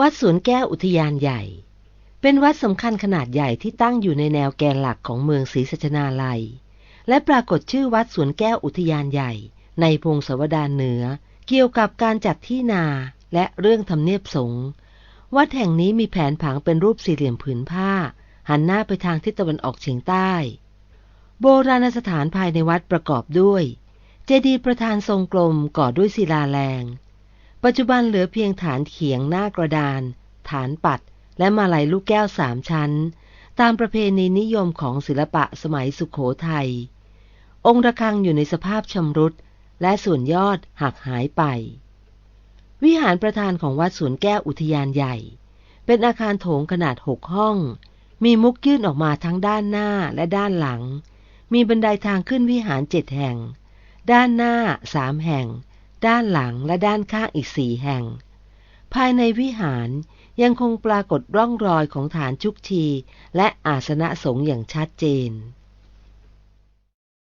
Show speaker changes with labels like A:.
A: วัดสวนแก้วอุทยานใหญ่ เป็นวัดสำคัญขนาดใหญ่ที่ตั้งอยู่ในแนวแกนหลักของเมืองศรีสัชนาลัย และปรากฏชื่อวัดสวนแก้วอุทยานใหญ่ ในพงศาวดารเหนือ เกี่ยวกับการจัดที่นาและเรื่องทำเนียบสงฆ์วัดแห่งนี้มีแผนผังเป็นรูปสี่เหลี่ยมผืนผ้า หันหน้าไปทางทิศตะวันออกเฉียงใต้ โบราณสถานภายในวัดประกอบด้วย เจดีย์ประธานทรงกลมก่อด้วยศิลาแรง ปัจจุบันเหลือเพียงฐานเขียงหน้ากระดาน ฐานปัด และมาลัยลูกแก้วสามชั้น ตามประเพณีนิยมของศิลปะสมัยสุขโขทัย องค์ระฆังอยู่ในสภาพชำรุด และส่วนยอดหักหายไป วิหารประธานของวัดสวนแก้วอุทยานใหญ่ เป็นอาคารโถงขนาดหกห้อง มีมุกยื่นออกมาทั้งด้านหน้าและด้านหลัง มีบันไดทางขึ้นวิหารเจ็ดแห่ง ด้านหน้าสามแห่ง ด้านหลังและด้านข้างอีกสี่แห่ง ภายในวิหารยังคงปรากฏร่องรอยของฐานชุกชี และอาสนะสงฆ์อย่างชัดเจน